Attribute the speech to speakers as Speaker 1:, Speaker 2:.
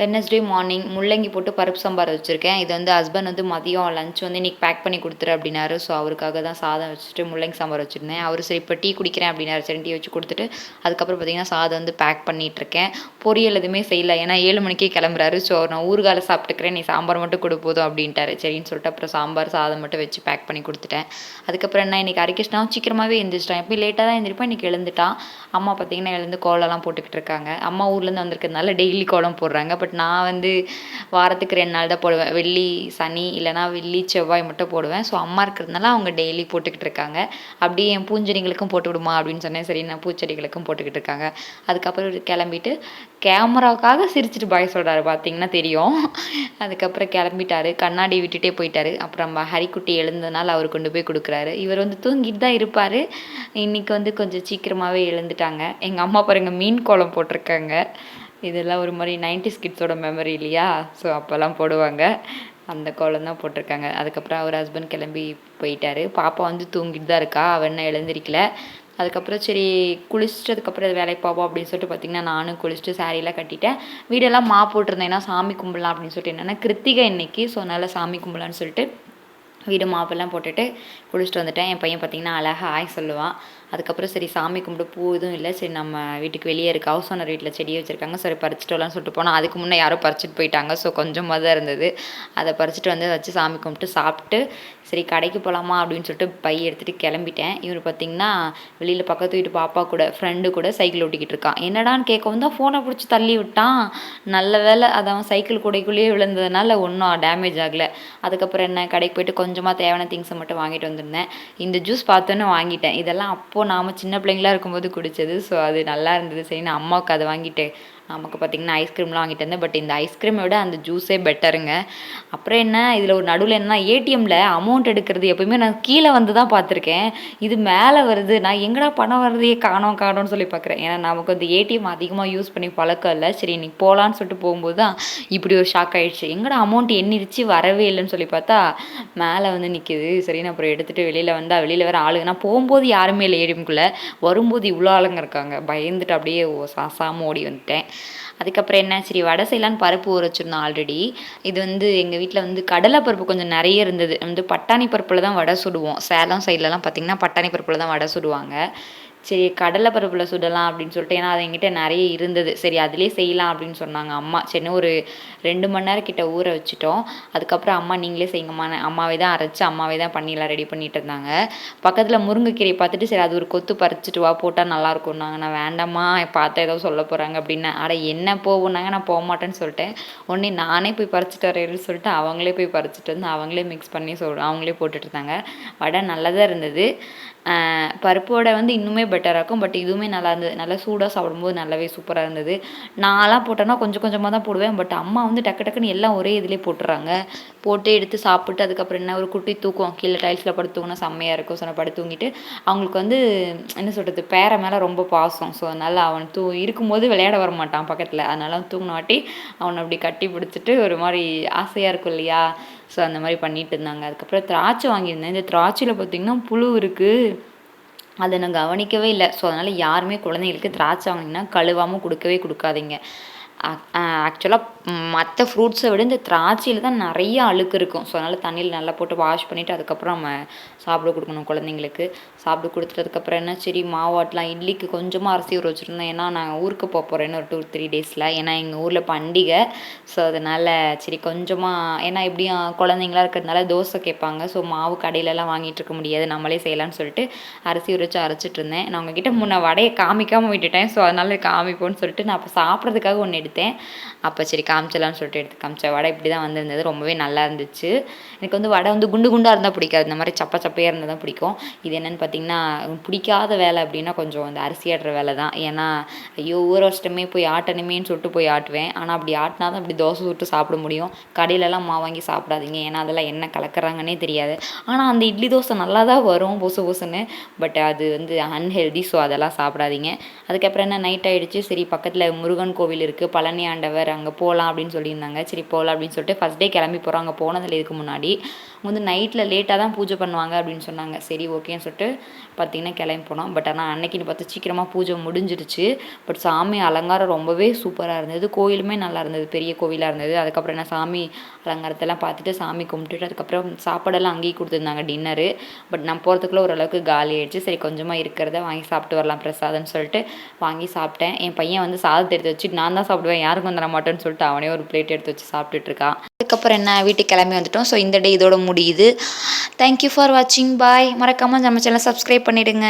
Speaker 1: Wednesday morning முள்ளங்கி போட்டு பருப்பு சாம்பார் வச்சுருக்கேன். இது வந்து ஹஸ்பண்ட் வந்து மதியம் லஞ்ச் வந்து இன்றைக்கி பேக் பண்ணி கொடுத்துரு அப்படின்னாரு. ஸோ அவருக்காக தான் சாதம் வச்சுட்டு முள்ளங்கி சாம்பார் வச்சுருந்தேன். அவர் சரி இப்போ டீ குடிக்கிறேன் அப்படின்னாரு. சரி டீ வச்சு கொடுத்துட்டு அதுக்கப்புறம் பார்த்திங்கன்னா சாதம் வந்து பேக் பண்ணிகிட்ருக்கேன் பொரியல் எதுவுமே செய்யலை. ஏன்னா ஏழு மணிக்கே கிளம்புறாரு. ஸோ நான் ஊறுகால சாப்பிட்டுக்கிறேன். நீ சாம்பார் மட்டும் கொடு போதும் அப்படின்ட்டாரு. சரின்னு சொல்லிட்டு அப்புறம் சாம்பார் சாதம் மட்டும் வச்சு பேக் பண்ணி கொடுத்துட்டேன். அதுக்கப்புறம் என்ன இன்றைக்கி அரிக்கிருஷ்ணாவும் சீக்கிரமாகவே எழுந்திரிச்சிட்டான் எப்போ லேட்டாக தான் எழுந்திருப்பேன் இன்றைக்கி எழுந்துட்டான். அம்மா பார்த்திங்கன்னா எழுந்து கோலம்லாம் போட்டுக்கிட்டு இருக்காங்க. அம்மா ஊர்லேருந்து வந்திருக்கிறதுனால டெய்லி கோலம் போடுறாங்க. பட் நான் வந்து வாரத்துக்கு ரெண்டு நாள் தான் போடுவேன். வெள்ளி சனி இல்லைனா வெள்ளி செவ்வாய் மட்டும் போடுவேன். ஸோ அம்மா இருக்கிறதுனால அவங்க டெய்லி போட்டுக்கிட்டு இருக்காங்க. அப்படியே என் பூஞ்செடிகளுக்கும் போட்டு விடுமா அப்படின்னு சொன்னேன். சரி நான் பூச்செடிகளுக்கும் போட்டுக்கிட்டு இருக்காங்க. அதுக்கப்புறம் கிளம்பிட்டு கேமராவுக்காக சிரிச்சிட்டு பாய் சொல்கிறாரு பார்த்தீங்கன்னா தெரியும். அதுக்கப்புறம் கிளம்பிட்டாரு. கண்ணாடி விட்டுட்டே போயிட்டாரு. அப்புறம் ஹரிக்குட்டி எழுந்ததுனால அவர் கொண்டு போய் கொடுக்குறாரு. இவர் வந்து தூங்கிட்டு தான் இருப்பார். இன்றைக்கி வந்து கொஞ்சம் சீக்கிரமாகவே எழுந்துட்டாங்க. எங்கள் அம்மா பாருங்க மீன் கோலம் போட்டிருக்காங்க. இதெல்லாம் ஒரு மாதிரி நைன்டிஸ் கிட்ஸோட மெமரி இல்லையா? ஸோ அப்போல்லாம் போடுவாங்க. அந்த கோலம் தான் போட்டிருக்காங்க. அதுக்கப்புறம் அவர் ஹஸ்பண்ட் கிளம்பி போயிட்டாரு. பாப்பா வந்து தூங்கிட்டு தான் இருக்கா? அவன் என்ன எழுந்திருக்கல. அதுக்கப்புறம் சரி குளிச்சிட்டதுக்கப்புறம் வேலைக்கு போவோம் அப்படின்னு சொல்லிட்டு பார்த்திங்கன்னா நானும் குளிச்சுட்டு சாரியெல்லாம் கட்டிட்டேன். வீடெல்லாம் மா போட்டிருந்தேன். ஏன்னா சாமி கும்பிடலாம் அப்படின்னு சொல்லிட்டு. என்னென்னா கிருத்திகை இன்னைக்கு. ஸோ அதனால் சாமி கும்பலான்னு சொல்லிட்டு வீடு மாப்பெல்லாம் போட்டுட்டு குளிச்சுட்டு வந்துட்டேன். என் பையன் பார்த்திங்கன்னா அழகாக ஆய் சொல்லுவான் அதுக்கப்புறம் சரி சாமி கும்பிட்டு பூ எதுவும் இல்லை. சரி நம்ம வீட்டுக்கு வெளியே இருக்க ஹவுஸ் ஓனர் வீட்டில் செடி வச்சுருக்காங்க. சரி பறிச்சுட்டு வரலாம்னு சொல்லிட்டு போனால் அதுக்கு முன்னே யாரோ பறிச்சுட்டு போயிட்டாங்க. ஸோ கொஞ்சமாக தான் இருந்தது. அதை பறிச்சுட்டு வந்து வச்சு சாமி கும்பிட்டு சாப்பிட்டு சரி கடைக்கு போகலாமா அப்படின்னு சொல்லிட்டு பை எடுத்துகிட்டு கிளம்பிட்டேன். இவர் பார்த்திங்கன்னா வெளியில் பக்கத்து வீட்டு பாப்பா கூட ஃப்ரெண்டு கூட சைக்கிள் ஓட்டிக்கிட்டு இருக்கான். என்னடான்னு கேட்கவும் தான் ஃபோனை பிடிச்சி தள்ளி விட்டான். நல்ல வேலை அதான் சைக்கிள் கூடைக்குள்ளேயே விழுந்ததுனால ஒன்றும் டேமேஜ் ஆகலை. அதுக்கப்புறம் என்ன கடைக்கு போயிட்டு கொஞ்சம் கொஞ்சமாக தேவையான திங்ஸை மட்டும் வாங்கிட்டு வந்திருந்தேன். இந்த ஜூஸ் பார்த்தோன்னே வாங்கிட்டேன். இதெல்லாம் அப்போது நாம் சின்ன பிள்ளைங்களா இருக்கும்போது குடித்தது ஸோ அது நல்லா இருந்தது. சரி நான் அம்மாவுக்கு அதை வாங்கிட்டு நமக்கு பார்த்திங்கன்னா ஐஸ்கிரீம்லாம் வாங்கிட்டு வந்தேன். பட் இந்த ஐஸ்கிரீமை விட அந்த ஜூஸே பெட்டருங்க அப்புறம் என்ன இதில் ஒரு நடுவில் என்ன ஏடிஎம்மில் அமௌண்ட் எடுக்கிறது எப்போயுமே நான் கீழே வந்து தான் பார்த்துருக்கேன். இது மேலே வருது. நான் எங்கடா பணம் வருதையே காணோம் காணோம்னு சொல்லி பார்க்குறேன். ஏன்னா நமக்கு வந்து ஏடிஎம் அதிகமாக யூஸ் பண்ணி பழக்கம் இல்லை. சரி இன்றைக்கி போகலான்னு சொல்லிட்டு போகும்போது தான் இப்படி ஒரு ஷாக் ஆகிடுச்சு எங்கடா அமௌண்ட் எண்ணிருச்சு வரவே இல்லைன்னு சொல்லி பார்த்தா மேலே வந்து நிற்கிது சரி நான் அப்புறம் எடுத்துகிட்டு வெளியில் வந்தால் வெளியில் வேறு ஆளுங்க நான் போகும்போது யாருமே இல்லை ஏடிஎம்குள்ளே வரும்போது இவ்வளோ ஆளுங்க இருக்காங்க. பயந்துட்டு அப்படியே சாசாமல் ஓடி வந்துட்டேன். அதுக்கப்புறம் என்ன சரி வடை செய்யலான்னு பருப்பு ஊற வச்சுருந்தோம் ஆல்ரெடி இது வந்து எங்கள் வீட்டில் வந்து கடலை பருப்பு கொஞ்சம் நிறைய இருந்தது. வந்து பட்டாணி பருப்பில் தான் வடை சுடுவோம். சேலம் சைட்லலாம் பார்த்திங்கன்னா பட்டாணி பருப்பில் தான் வடை சுடுவாங்க. சரி கடலை பருப்பில் சுடலாம் அப்படின்னு சொல்லிட்டு ஏன்னா அது எங்கிட்ட நிறைய இருந்தது. சரி அதிலே செய்யலாம் அப்படின்னு சொன்னாங்க அம்மா. சரி ஒரு ரெண்டு மணி நேரம் கிட்ட ஊற வச்சுட்டோம். அதுக்கப்புறம் அம்மா நீங்களே செய்யுங்கம்மா. அம்மாவே தான் அரைச்சி அம்மாவே தான் பண்ணிலாம் ரெடி பண்ணிட்டு இருந்தாங்க. பக்கத்தில் முருங்கைக்கீரை பார்த்துட்டு சரி அது ஒரு கொத்து பறிச்சிட்டு வா போட்டால் நல்லாயிருக்கும்னாங்க நான் வேண்டாம்மா பார்த்தா ஏதோ சொல்ல போகிறாங்க அப்படின்னு. அட என்ன போகுனாங்க நான் போக மாட்டேன்னு சொல்லிட்டேன். உடனே நானே போய் பறிச்சிட்டு வரேன்னு சொல்லிட்டு அவங்களே போய் பறிச்சிட்டு வந்து அவங்களே மிக்ஸ் பண்ணி சொல் அவங்களே போட்டுட்டு இருந்தாங்க. வடை நல்லதாக இருந்தது. பருப்பு வந்து இன்னுமே பெட்டராக இருக்கும் பட் இதுவுமே நல்லா இருந்தது. நல்லா சூடாக சாப்பிடும்போது நல்லாவே சூப்பராக இருந்தது. நான்லாம் போட்டேன்னா கொஞ்சம் கொஞ்சமாக தான் போடுவேன் பட் அம்மா வந்து டக்கு டக்குன்னு எல்லாம் ஒரே இதிலே போட்டுறாங்க. போட்டு எடுத்து சாப்பிட்டு அதுக்கப்புறம் என்ன ஒரு குட்டி தூக்கம் கீழே டைல்ஸில் படுத்து தூங்கினா செம்மையாக இருக்கும் ஸோ நான் படுத்து தூங்கிட்டு. அவங்களுக்கு வந்து என்ன சொல்கிறது பேரை மேலே ரொம்ப பாசம் ஸோ அதனால் அவன் தூ இருக்கும்போது விளையாட வர மாட்டான் பக்கத்தில். அதனால தூங்கின வாட்டி அவனை அப்படி கட்டி பிடிச்சிட்டு ஒரு மாதிரி ஆசையாக இருக்கும் இல்லையா? ஸோ அந்த மாதிரி பண்ணிகிட்டு இருந்தாங்க. அதுக்கப்புறம் திராட்சை வாங்கியிருந்தேன். இந்த திராட்சையில் பார்த்திங்கன்னா புழு இருக்குது அதை நான் கவனிக்கவே இல்லை. ஸோ அதனால் யாருமே குழந்தைங்களுக்கு திராட்சை வாங்கினீங்கன்னா கழுவாமல் கொடுக்கவே கொடுக்காதீங்க. ஆக்சுவலாக மற்ற ஃப்ரூட்ஸை விட இந்த திராட்சையில் தான் நிறைய அழுக்கு இருக்கும். ஸோ அதனால் தண்ணியில் நல்லா போட்டு வாஷ் பண்ணிவிட்டு அதுக்கப்புறம் நம்ம சாப்பிட கொடுக்கணும் குழந்தைங்களுக்கு. சாப்பிட கொடுத்துட்டதுக்கப்புறம் என்ன? சரி மாவாட்டலாம் இட்லிக்கு கொஞ்சமாக அரிசி ஊற வச்சுருந்தோம். ஏன்னா நான் ஊருக்கு போக போகிறேன்னு ஒரு டூ த்ரீ டேஸில் ஏன்னா எங்கள் ஊரில் பண்டிகை. ஸோ அதனால் சரி கொஞ்சமாக ஏன்னா எப்படியும் குழந்தைங்களா இருக்கிறதுனால தோசை கேட்பாங்க. ஸோ மாவு கடையிலலாம் வாங்கிட்டு இருக்க முடியாது. நம்மளே செய்யலாம்னு சொல்லிட்டு அரிசி உரைச்சி வச்சு அரைச்சிட்டு இருந்தேன். நான் உங்ககிட்ட முன்ன வடையை காமிக்காமல் விட்டுட்டேன். ஸோ அதனால் காமிப்போன்னு சொல்லிட்டு நான் அப்போ சாப்பிட்றதுக்காக ஒன்று எடுத்தேன். அப்போ சரி காமிச்சலாம்னு சொல்லிட்டு எடுத்து காமிச்சேன் வடை இப்படி தான் வந்திருந்தது. ரொம்பவே நல்லா இருந்துச்சு. எனக்கு வந்து வடை வந்து குண்டு குண்டாக இருந்தால் பிடிக்காது. இந்த மாதிரி சப்ப சப்பையாக இருந்தால் தான் பிடிக்கும். இது என்னென்னு பார்த்தீங்கன்னா பிடிக்காத வேலை அப்படின்னா கொஞ்சம் அந்த அரிசி ஆடுற வேலை தான். ஏன்னா ஐயோ ஊற வருஷமே போய் ஆட்டணுமேன்னு சொல்லிட்டு போய் ஆட்டுவேன். ஆனால் அப்படி ஆட்டினா தான் அப்படி தோசை சுட்டு சாப்பிட முடியும். கடையிலலாம் மாவு வாங்கி சாப்பிடாதீங்க. ஏன்னா அதெல்லாம் என்ன கலக்குறாங்கன்னே தெரியாது. ஆனால் அந்த இட்லி தோசை நல்லா தான் வரும் பொசு பொசுன்னு. பட் அது வந்து அன்ஹெல்தி ஸோ அதெல்லாம் சாப்பிடாதீங்க. அதுக்கப்புறம் என்ன நைட் ஆகிடுச்சு சரி பக்கத்தில் முருகன் கோவில் இருக்குது பழனி ஆண்டவர் அங்கே போகலாம் அப்படின்னு சொல்லியிருந்தாங்க. சரி போகலாம் அப்படின்னு சொல்லிட்டு ஃபஸ்ட் டே கிளம்பி போகிறோம் அங்கே போனதில்லை இதுக்கு முன்னாடி. வந்து நைட்டில் லேட்டாக தான் பூஜை பண்ணுவாங்க அப்படின்னு சொன்னாங்க. சரி ஓகேன்னு சொல்லிட்டு பார்த்தீங்கன்னா கிளம்பி போனோம். பட் ஆனால் அன்னைக்குன்னு பார்த்து சீக்கிரமாக பூஜை முடிஞ்சிடுச்சு பட் சாமி அலங்காரம் ரொம்பவே சூப்பராக இருந்தது. கோயிலுமே நல்லா இருந்தது. பெரிய கோவிலாக இருந்தது. அதுக்கப்புறம் என்ன சாமி அலங்காரத்தெல்லாம் பார்த்துட்டு சாமி கும்பிட்டுட்டு அதுக்கப்புறம் சாப்பாடெல்லாம் அங்கேயே கொடுத்துருந்தாங்க டின்னரு பட் நான் போகிறதுக்குள்ளே ஓரளவுக்கு காலி ஆயிடுச்சு. சரி கொஞ்சமாக இருக்கிறத வாங்கி சாப்பிட்டு வரலாம் பிரசாதம்னு சொல்லிட்டு வாங்கி சாப்பிட்டேன். என் பையன் வந்து சாதத்தை எடுத்து வச்சு நான் தான் சாப்பிடுவேன். யாருக்கும் தர மாட்டேன்னு சொல்லிட்டு அவனே ஒரு பிளேட் எடுத்து வச்சு சாப்பிட்டுட்டு இருக்கான் அதுக்கப்புறம் என்ன வீட்டுக்கு கிளம்பி வந்துட்டோம். ஸோ இந்த டே இதோட முடியுது. தேங்க்யூ ஃபார் வாட்சிங் பாய் மறக்காமல் நம்ம சேனல் சப்ஸ்கிரைப் பண்ணிவிடுங்க